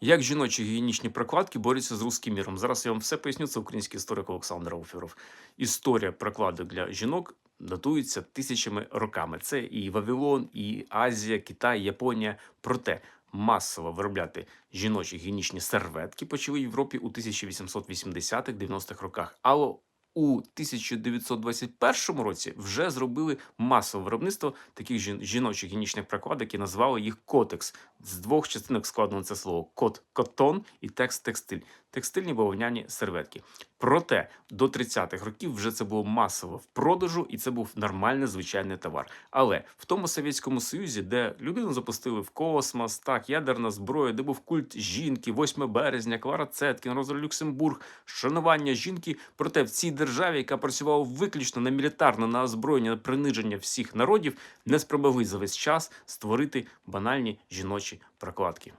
Як жіночі гігієнічні прокладки борються з русським міром? Зараз я вам все поясню. Це український історик Олександр Ауфіров. Історія прокладок для жінок датується тисячами роками. Це і Вавилон, і Азія, Китай, Японія. Проте масово виробляти жіночі гігієнічні серветки почали в Європі у 1880-90-х роках. Але у 1921 році вже зробили масове виробництво таких жіночих гігієнічних прокладок і назвали їх котекс. З двох частинок складено це слово кот котон і текст текстиль. Текстильні бавовняні серветки. Проте до 30-х років вже це було масово в продажу, і це був нормальний звичайний товар. Але в тому Совєтському Союзі, де людину запустили в космос, так, ядерна зброя, де був культ жінки, 8 березня, Клара Цеткін, Роза Люксембург, шанування жінки. Проте в цій державі, яка працювала виключно на мілітарне, на озброєння, на приниження всіх народів, не спромогли за весь час створити банальні жіночі прокладки.